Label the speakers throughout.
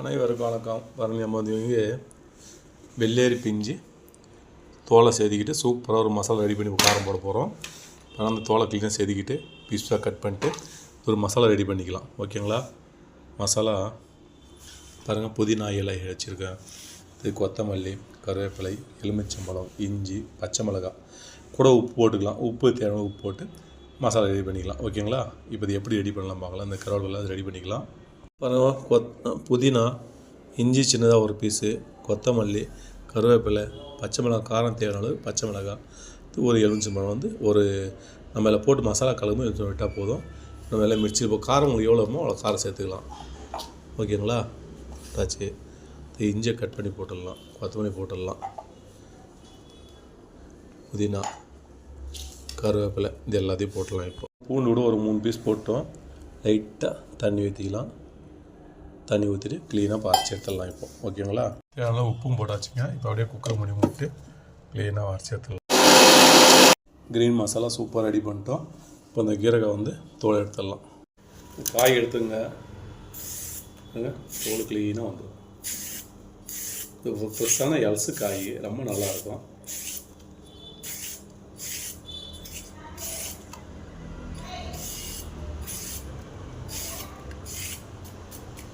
Speaker 1: அனைவருக்கும் வணக்கம். பாருங்க நம்ம வந்து இங்கே வெள்ளேரி பிஞ்சு தோலை செதுக்கிட்டு சூப்பராக ஒரு மசாலா ரெடி பண்ணி காரம் போட போகிறோம் ஆனால் அந்த தோலை க்ளீனாக செதுக்கிட்டு பீஸாக கட் பண்ணிட்டு ஒரு மசாலா ரெடி பண்ணிக்கலாம். ஓகேங்களா? மசாலா பாருங்கள் புதினா இலை வச்சுருக்கேன் இது கொத்தமல்லி கருவேப்பிலை எலுமிச்சம்பழம் இஞ்சி பச்சை மிளகாய். கூட உப்பு போட்டுக்கலாம். உப்பு தேவையான உப்பு போட்டு மசாலா ரெடி பண்ணிக்கலாம். ஓகேங்களா? இப்போ இது எப்படி ரெடி பண்ணலாம் பார்க்கலாம் இந்த கருவேப்பிலை ரெடி பண்ணிக்கலாம். பரவா கொத் புதினா இஞ்சி சின்னதாக ஒரு பீஸு கொத்தமல்லி கருவேப்பிலை பச்சை மிளகா காரம் தேவையான அளவு பச்சை மிளகாய் ஒரு எலுமிச்சம்பழம் வந்து ஒரு நம்ம இதில் போட்டு மசாலா கலந்து எடுத்து விட்டால் போதும். நம்ம எல்லாம் மிர்ச்சி இப்போ காரம் உங்களுக்கு எவ்வளோ வருமோ அவ்வளோ காரம் சேர்த்துக்கலாம். ஓகேங்களா? தாச்சு இது இஞ்சியை கட் பண்ணி போட்டுடலாம். கொத்தமல்லி போட்டுடலாம். புதினா கருவேப்பிலை இது எல்லாத்தையும் போட்டுடலாம் இப்போ. பூண்டு கூட ஒரு மூணு பீஸ் போட்டோம். லைட்டாக தண்ணி ஊற்றிக்கலாம் தண்ணி ஊற்றிட்டு க்ளீனாக அரைச்சி எடுத்துடலாம் இப்போ. ஓகேங்களா? நல்லா உப்பும் போட்டாச்சுங்க. இப்போ அப்படியே குக்கர் மூடி மூட்டு க்ளீனாக அரைச்சி எடுத்துடலாம். க்ரீன் மசாலா சூப்பராக ரெடி பண்ணிட்டோம். இப்போ அந்த கீரகம் வந்து தோலை எடுத்துடலாம். காய் எடுத்துங்க. தோல் க்ளீனாக வந்துடும். இது ஃப்ரெஷ்ஷான எலசு காய். ரொம்ப நல்லாயிருக்கும்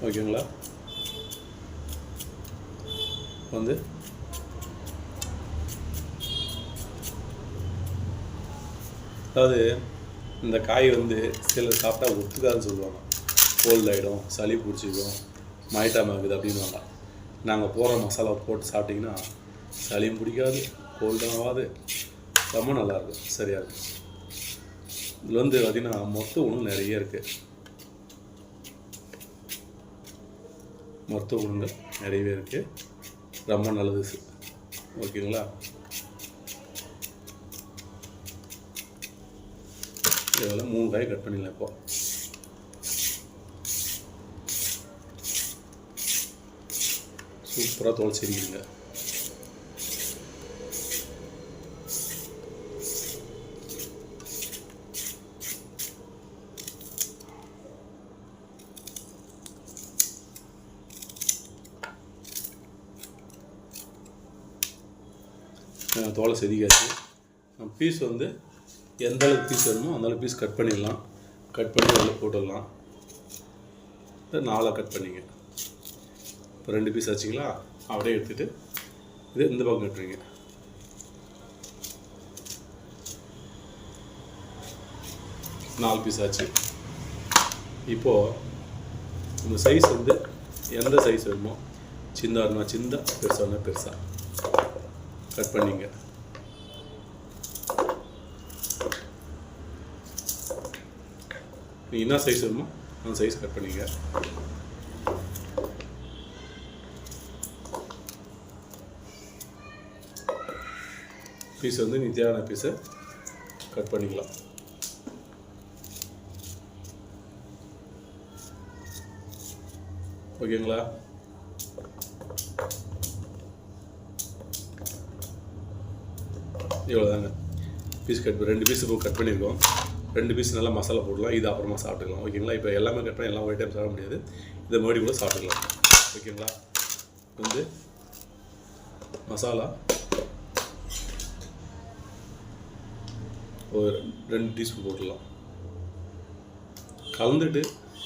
Speaker 1: ஓகேங்களா? வந்து. அதாவது இந்த காய் வந்து சிலர் சாப்பிட்டா ஒத்துக்காதுன்னு சொல்லுவாங்க. கோல்ட் ஆகிடும் சளி பிடிச்சிக்கும் மயட்டாம ஆகுது அப்படின்வாங்க நாங்கள் போகிற மசாலா போட்டு சாப்பிட்டிங்கன்னா சளியும் பிடிக்காது கோல்டும் ஆகாது ரொம்ப நல்லாயிருக்கும் சரியாக இருக்கும். இதில் வந்து பார்த்திங்கன்னா மொத்த உணவு நிறைய இருக்குது மருத்துவ குணங்கள் நிறையவே இருக்குது ரொம்ப நல்லது ஓகேங்களா? இதில் மூணு காய் கட் பண்ணிடலாம் இப்போ. சூப்பராக தோல் சரிங்க தோலை செதுக்காச்சு பீஸ் வந்து எந்த அளவுக்கு பீஸ் வேணுமோ அந்த அளவுக்கு பீஸ் கட் பண்ணிடலாம். கட் பண்ணி அதில் போட்டுடலாம். நாலாக கட் பண்ணிங்க. இப்போ ரெண்டு பீஸ் ஆச்சுங்களா? அப்படியே எடுத்துகிட்டு இது இந்த பக்கம் கட்டுறீங்க. நாலு பீஸ் ஆச்சு. இப்போது இந்த சைஸ் வந்து எந்த சைஸ் வேணுமோ சின்னதாக இருந்தால் சின்ன பெருசாக இருந்தால் பெருசாக கட் பண்ணிங்க. நீ என்ன சைஸ் வேணுமோ அந்த சைஸ் கட் பண்ணிங்க. பீஸ் வந்து நீ தேவையான பீஸை கட் பண்ணிக்கலாம். ஓகேங்களா இவ்வளோ தாங்க பீஸ் கட் ரெண்டு பீஸ் இப்போ கட் பண்ணியிருக்கோம். ரெண்டு பீஸ் நல்லா மசாலா போடலாம். இது அப்புறமா சாப்பிட்டுக்கலாம். ஓகேங்களா இப்போ எல்லாமே கட் பண்ணி எல்லாம் ஒரே டைம் சாப்பிட முடியாது. இதை மறுபடியும் கூட சாப்பிட்டுக்கலாம். ஓகேங்களா வந்து மசாலா ஒரு ரெண்டு டீஸ்பூன் போட்டுடலாம். கலந்துட்டு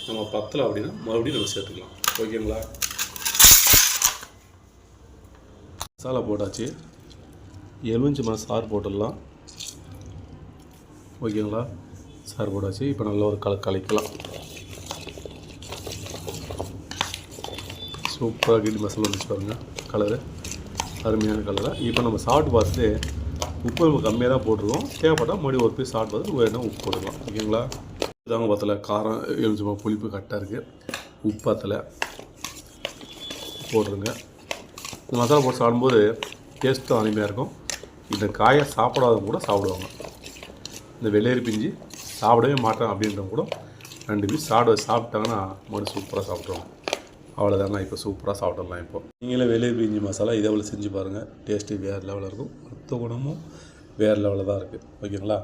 Speaker 1: நம்ம பத்தலை அப்படின்னா மறுபடியும் நம்ம சேர்த்துக்கலாம். ஓகேங்களா மசாலா போட்டாச்சு. எலுமிச்சி மரம் சாறு போட்டுடலாம். ஓகேங்களா? சாறு போட்டாச்சு. இப்போ நல்ல ஒரு கல கலக்கலாம். சூப்பராக கிண்டி மசாலா வந்துச்சு பாருங்க. கலரு. அருமையான கலராக இப்போ நம்ம சாப்பிட்டு பார்த்துட்டு உப்பு நம்ம கம்மியாக தான் போட்டுருவோம் தேவைப்பட்டால் மறுபடியும் ஒரு பீஸ் சாப்பிட்டு பார்த்துட்டு வேணும் உப்பு போட்டுக்கலாம். ஓகேங்களா? இதாங்க பத்தலை. காரம் எலுமிச்சை புளிப்பு கரெக்டாக இருக்குது உப்பு பத்தலை. போட்டுருங்க. இந்த மசாலா போட்டு சாப்பிடும்போது டேஸ்ட்டும் அருமையாக இருக்கும். இந்த காயை சாப்பிடாதவங்க கூட சாப்பிடுவாங்க. இந்த வெள்ளேரி பிஞ்சு சாப்பிடவே மாட்டேன் அப்படின்றவங்க கூட ரெண்டு பீஸ் சாப்பிட சாப்பிட்டாங்கன்னா மறுபடியும் சூப்பராக சாப்பிட்ருவாங்க அவ்வளோதாங்க இப்போ சூப்பராக சாப்பிடலாம் இப்போ. நீங்களே வெள்ளையர் பிஞ்சு மசாலா இதே போல் செஞ்சு பாருங்கள் டேஸ்ட்டு வேறு லெவலில் இருக்கும். மொத்த குணமும் வேறு லெவலில் தான் இருக்குது ஓகேங்களா?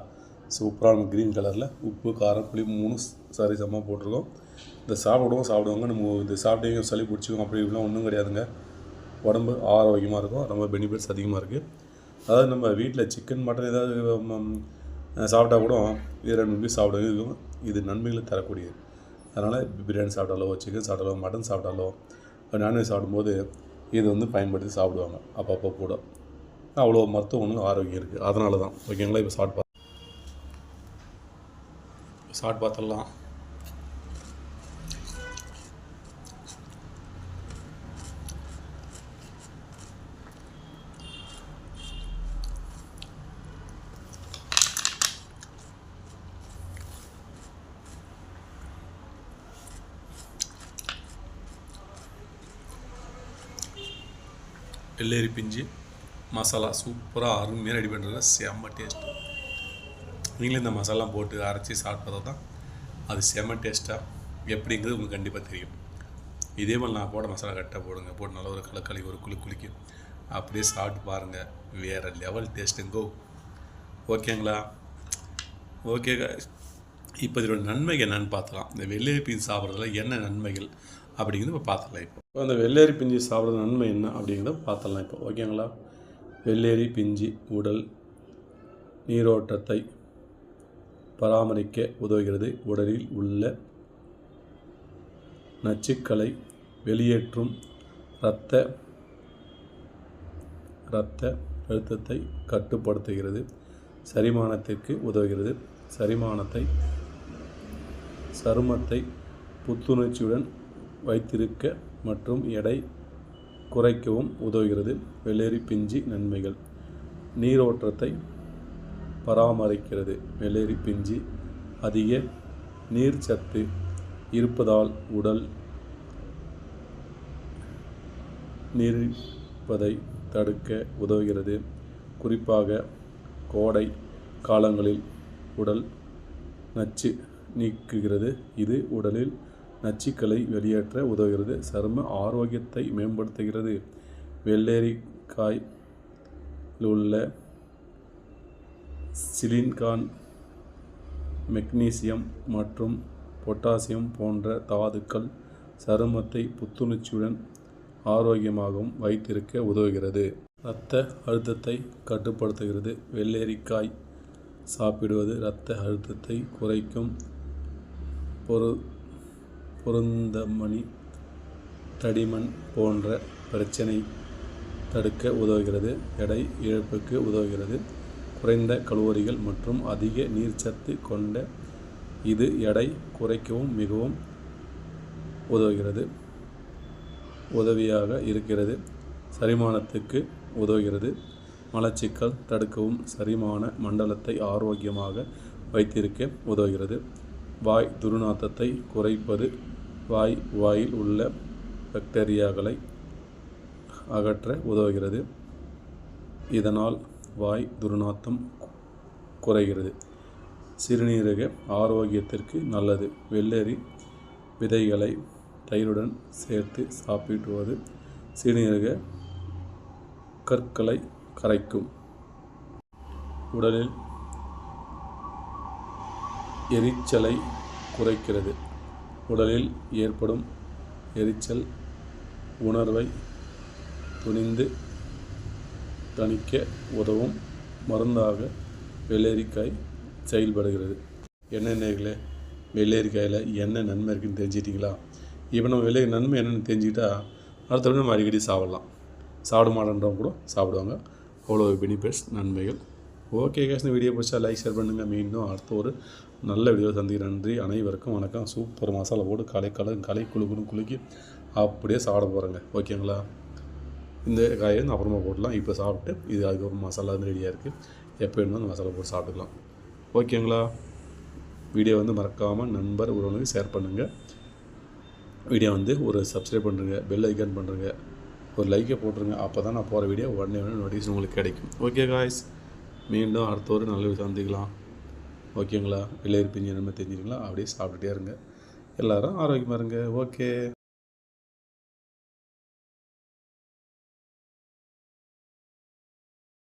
Speaker 1: சூப்பரான க்ரீன் கலரில் உப்பு காரம் புளி மூணு சரி சமமாக போட்டிருக்கோம். இந்த சாப்பிடுவோம் சாப்பிடுவாங்க. நம்ம இது சாப்பிட்டீங்க சளி பிடிச்சிக்கும் அப்படி இப்படிலாம் ஒன்றும் கிடையாதுங்க. உடம்பு ஆரோக்கியமாக இருக்கும். ரொம்ப பெனிஃபிட்ஸ் அதிகமாக இருக்குது அதாவது நம்ம வீட்டில் சிக்கன் மட்டன் ஏதாவது சாப்பிட்டா கூட இது ரெண்டு பீஸ் சாப்பிடுறது இருக்கும். இது நன்மைகளை தரக்கூடியது. அதனால் பிரியாணி சாப்பிட்டாலோ சிக்கன் சாப்பிட்டாலோ மட்டன் சாப்பிட்டாலோ நான்வெஜ் சாப்பிடும்போது இது வந்து பயன்படுத்தி சாப்பிடுவாங்க. அப்பப்போ கூட. அவ்வளோ மருத்துவ குணம் ஆரோக்கியம் இருக்குது அதனால தான். ஓகேங்களா? இப்போ சாப்பிட்டு பார்த்து சாப்பிட்டு பார்த்துடலாம். வெள்ளேரி பிஞ்சு மசாலா சூப்பராக அருமையாக ரெடி பண்ணுறது செம்ம டேஸ்ட் நீங்களும் இந்த மசாலா போட்டு அரைச்சி சாப்பிட்றது தான் அது செம்ம டேஸ்ட்டாக எப்படிங்கிறது உங்களுக்கு கண்டிப்பாக தெரியும். இதே மாதிரி நான் போட மசாலா கரெக்டாக போடுங்க. போட்டு நல்ல ஒரு கலக்களி ஒரு குளி குளிக்கும் அப்படியே சாப்பிட்டு பாருங்கள் வேறு லெவல் டேஸ்ட்டுங்கோ ஓகேங்களா ஓகே இப்போ இதோட நன்மைகள் என்னன்னு பார்த்துக்கலாம். இந்த வெள்ளேரி பிஞ்சு சாப்பிட்றதுல என்ன நன்மைகள் அப்படிங்கிறது இப்போ பார்த்துடலாம் இப்போ. இப்போ அந்த வெள்ளேரி பிஞ்சு சாப்பிட்றது நன்மை என்ன அப்படிங்கிறத பார்த்துடலாம் இப்போ. ஓகேங்களா வெள்ளேரி பிஞ்சு உடல் நீரோட்டத்தை பராமரிக்க உதவுகிறது. உடலில் உள்ள நச்சுக்களை வெளியேற்றும் இரத்த இரத்த அழுத்தத்தை கட்டுப்படுத்துகிறது. செரிமானத்திற்கு உதவுகிறது. செரிமானத்தை சருமத்தை புத்துணர்ச்சியுடன் வைத்திருக்க மற்றும் எடை குறைக்கவும் உதவுகிறது. வெள்ளேரி பிஞ்சி நன்மைகள். நீரோட்டத்தை பராமரிக்கிறது. வெள்ளேரி பிஞ்சி அதிக நீர்ச்சத்து இருப்பதால் உடல் நீரிப்பதை தடுக்க உதவுகிறது. குறிப்பாக கோடை காலங்களில் உடல் நச்சு நீக்குகிறது. இது உடலில் நச்சுக்களை வெளியேற்ற உதவுகிறது. சரும ஆரோக்கியத்தை மேம்படுத்துகிறது. வெள்ளரிக்காய் உள்ள சிலின்கான் மெக்னீசியம் மற்றும் பொட்டாசியம் போன்ற தாதுக்கள் சருமத்தை புத்துணர்ச்சியுடன் ஆரோக்கியமாகவும் வைத்திருக்க உதவுகிறது. இரத்த அழுத்தத்தை கட்டுப்படுத்துகிறது. வெள்ளரிக்காய் சாப்பிடுவது இரத்த அழுத்தத்தை குறைக்கும். பொரு பொருந்தமணி தடிமன் போன்ற பிரச்சனை தடுக்க உதவுகிறது. எடை இழப்புக்கு உதவுகிறது. குறைந்த கலோரிகள் மற்றும் அதிக நீர்ச்சத்து கொண்ட இது எடை குறைக்கவும் மிகவும் உதவுகிறது. உதவியாக இருக்கிறது. சரிமானத்துக்கு உதவுகிறது. மலச்சிக்கல் தடுக்கவும் சரிமான மண்டலத்தை ஆரோக்கியமாக வைத்திருக்க உதவுகிறது. வாய் துர்நாற்றத்தை குறைப்பது வாய் வாயில் உள்ள பாக்டீரியாக்களை அகற்ற உதவுகிறது. இதனால் வாய் துர்நாற்றம் குறைகிறது. சிறுநீரக ஆரோக்கியத்திற்கு நல்லது. வெள்ளரி விதைகளை தயிருடன் சேர்த்து சாப்பிடுவது சிறுநீரக கற்களை கரைக்கும். உடலில் எரிச்சலை குறைக்கிறது. உடலில் ஏற்படும் எரிச்சல் உணர்வை துணிந்து தணிக்க உதவும் மருந்தாக வெள்ளரிக்காய் செயல்படுகிறது. என்னென்னங்களே வெள்ளரிக்காயில் என்ன நன்மை இருக்குன்னு தெரிஞ்சிட்டிங்களா இப்போ நம்ம வெள்ளை நன்மை என்னென்னு தெரிஞ்சுக்கிட்டா அடுத்த நம்ம அடிக்கடி சாப்பிடலாம். சாப்பிட மாட்டேன்றவங்க கூட சாப்பிடுவாங்க. அவ்வளோ பெனிஃபிட்ஸ் நன்மைகள். ஓகே கேஸ் இந்த வீடியோ பிடிச்சா லைக் ஷேர் பண்ணுங்கள் மீண்டும் அடுத்த ஒரு நல்ல வீடியோ சந்திக்க நன்றி. அனைவருக்கும் வணக்கம். சூப்பர் மசாலா போட்டு களை கலை களை குழுக்குன்னு குலுக்கி அப்படியே சாப்பிட போகிறேங்க ஓகேங்களா இந்த காயை வந்து அப்புறமா போடலாம் இப்போ சாப்பிட்டு இது அதுக்கப்புறம் மசாலா வந்து ரெடியாக இருக்குது எப்போ வேணுமோ அந்த மசாலா போட்டு சாப்பிட்டுக்கலாம். ஓகேங்களா வீடியோ வந்து மறக்காமல் நண்பர் உறவுகளுக்கு ஷேர் பண்ணுங்கள் வீடியோ வந்து ஒரு சப்ஸ்கிரைப் பண்ணுறங்க பெல் ஐக்கான் பண்ணுறங்க ஒரு லைக்கை போட்டுருங்க. அப்போ தான் நான் போகிற வீடியோ உடனே உடனே நோட்டிஃபிகேஷன் உங்களுக்கு கிடைக்கும். ஓகே காய்ஸ் மீண்டும் அடுத்த ஒரு நல்ல சந்திக்கலாம். ஓகேங்களா வெளியே இருப்பீங்க என்ன தெரிஞ்சுங்களா அப்படியே சாப்பிட்டுட்டே இருங்க. எல்லோரும் ஆரோக்கியமாக இருங்க. ஓகே